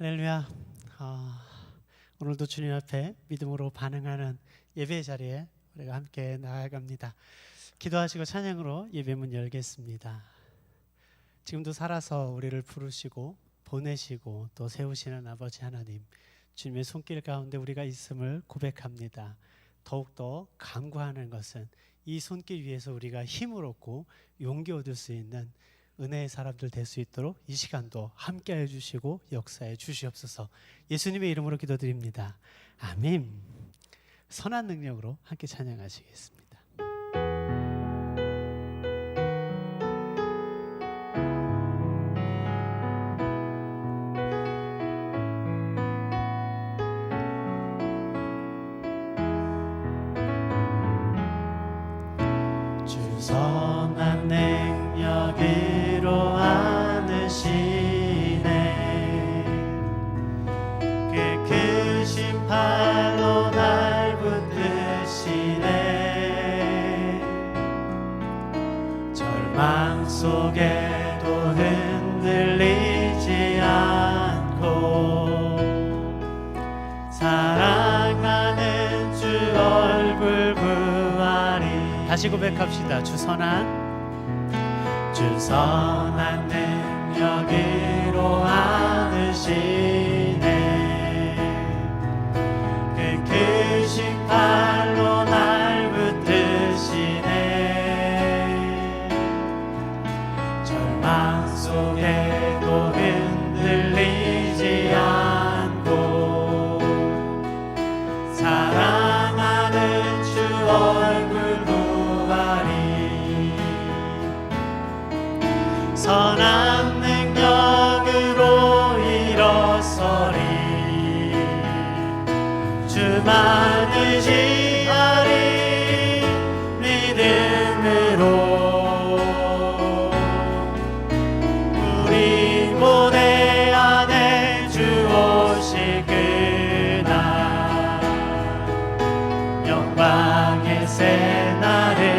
할렐루야. 아, 오늘도 주님 앞에 믿음으로 반응하는 예배 자리에 우리가 함께 나아갑니다. 기도하시고 찬양으로 예배문 열겠습니다. 지금도 살아서 우리를 부르시고 보내시고 또 세우시는 아버지 하나님, 주님의 손길 가운데 우리가 있음을 고백합니다. 더욱더 간구하는 것은 이 손길 위에서 우리가 힘을 얻고 용기 얻을 수 있는 은혜의 사람들 될 수 있도록 이 시간도 함께해 주시고 역사해 주시옵소서. 예수님의 이름으로 기도드립니다. 아멘. 선한 능력으로 함께 찬양하시겠습니다. 주 선한 능 다시 고백합시다. 주 선한 주 선한 능력으로 안으시 선한 능력으로 일어서리. 주만 의지하리 믿음으로. 우리 모대 안에 주 오실 그날 영광의 새 날을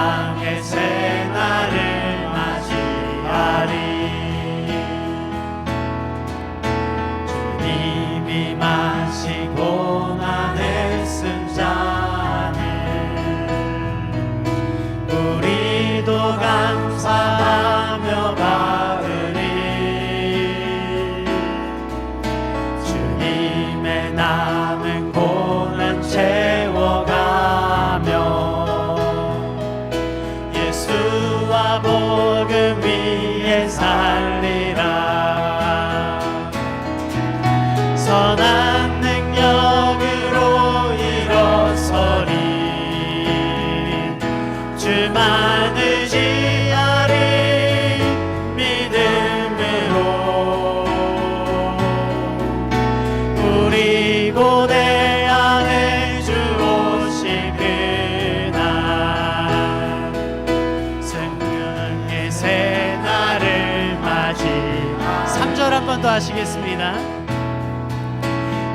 영광의 하시겠습니다.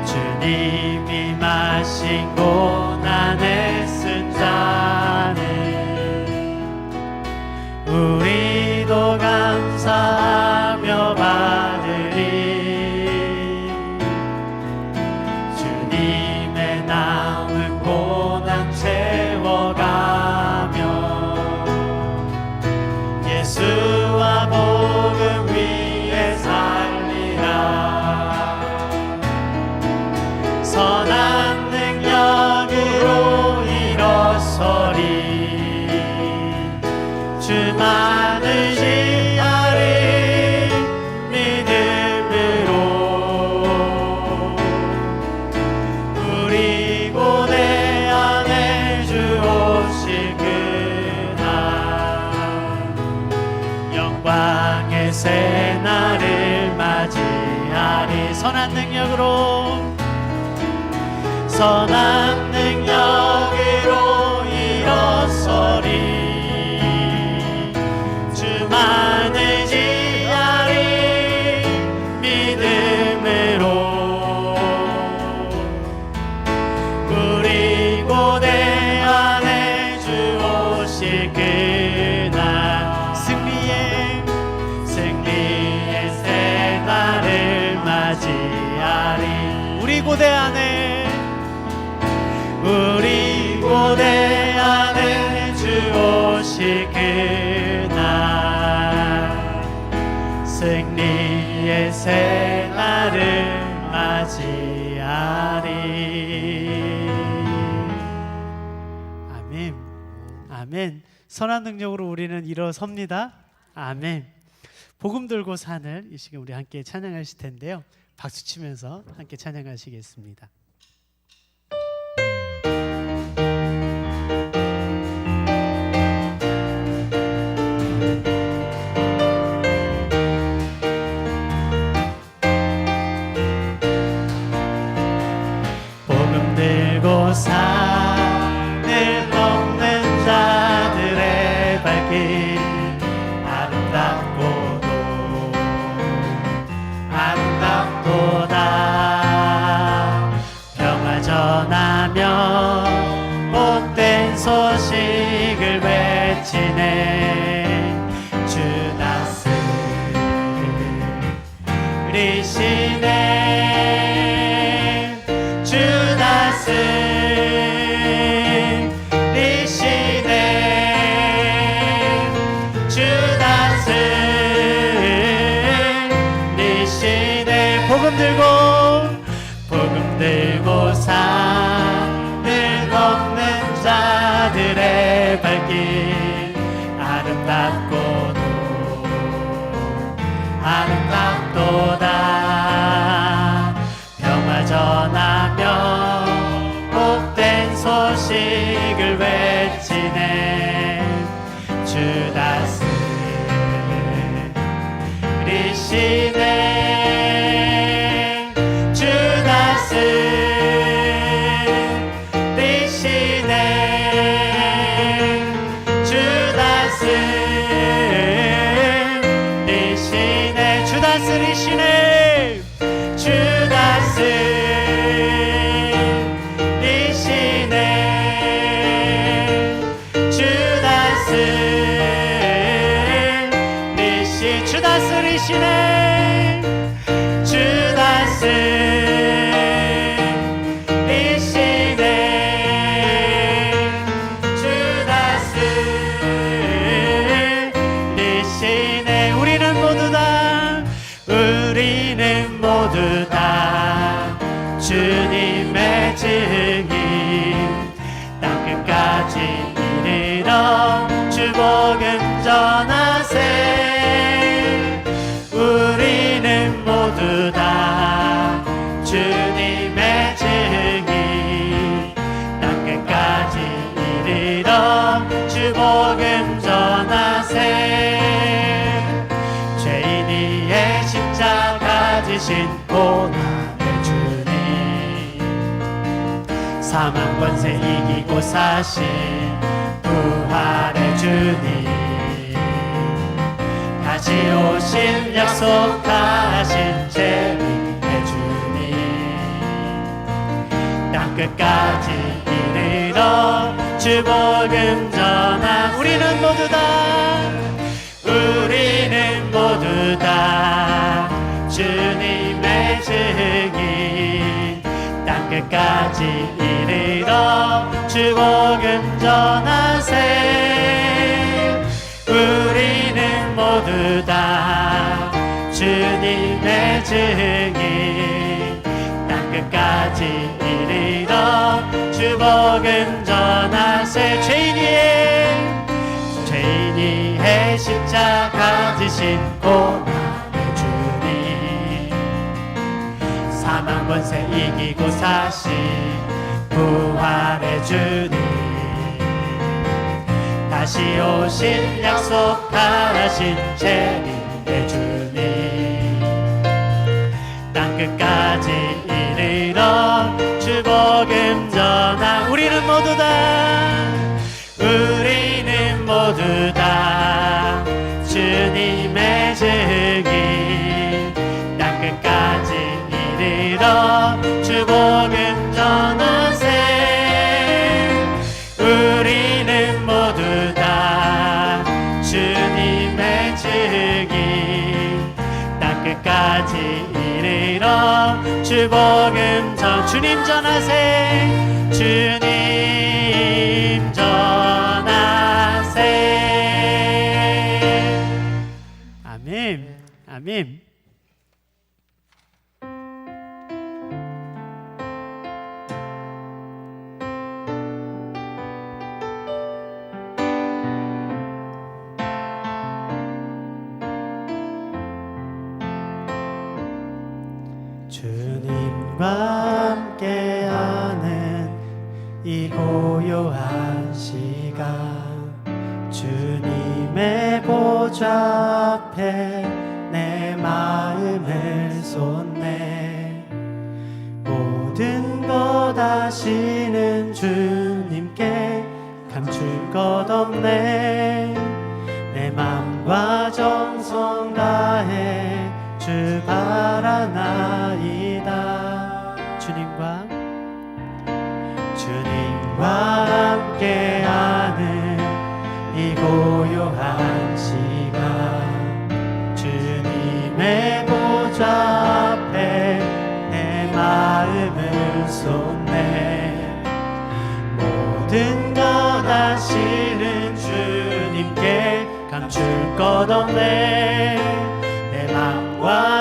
주님이 마신 고 능력으로 선한 고대 안에 우리 고대 안에 주 오실 그날 승리의 새 날을 맞이하리. 아멘. 아멘. 선한 능력으로 우리는 일어섭니다. 아멘. 복음 들고 산을 이 시간 우리 함께 찬양하실 텐데요 박수 치면서 함께 찬양하시겠습니다 리 다스 리시네. 주 다스 리시네 우리는 모두 다 주님의 증인. 땅끝까지 이르러 주복음 지신 고난의 주님 사망 권세 이기고 사신 부활의 주님 다시 오실 약속하신 재림의 주님 땅끝까지 이르러 주복음 전한 우리는 모두 다 끝까지 이르러 주복음 전하세. 우리는 모두 다 주님의 증인. 땅 끝까지 이르러 주복음 전하세. 죄인이의 죄인이의 십자가 지신 고난 사망 권세 이기고 사신 부활의 주님 다시 오신 약속하신 재림의 주님 땅끝까지 이르러 주복음 전하 우리는 모두 다 전 주님 전하세. 주님 전하세. 아멘. 아멘 앞에 내 마음을 쏟네 모든 것 아시는 주님께 감출 것 없네. 내 맘과 정성 다해 주 바라나이다. 주님과 주님과 함께 감출 것 없네. 내 맘과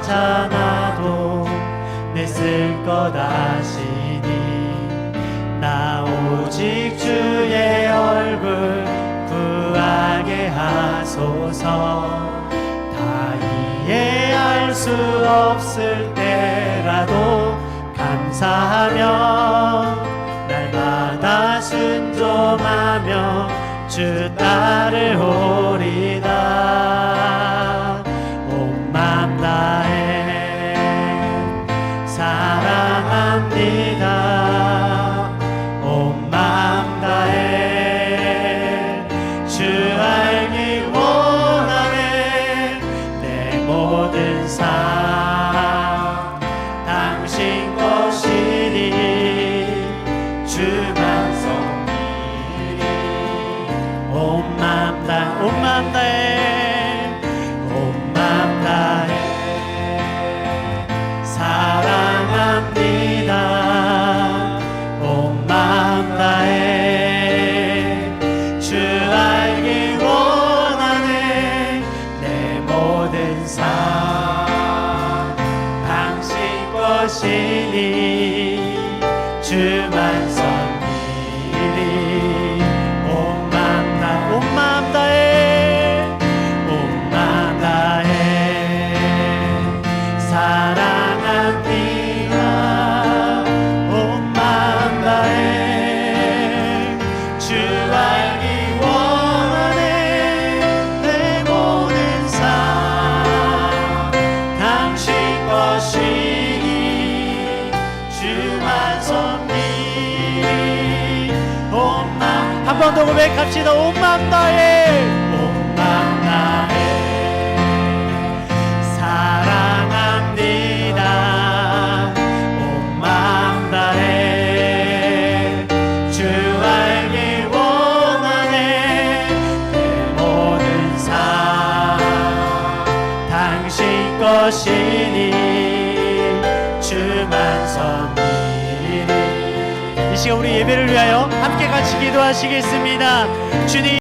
염려하잖아도 내 쓸 것 아시니. 나 오직 주의 얼굴 구하게 하소서. 다 이해할 수 없을 때라도 감사하며 날마다 순종하며 주 따르오리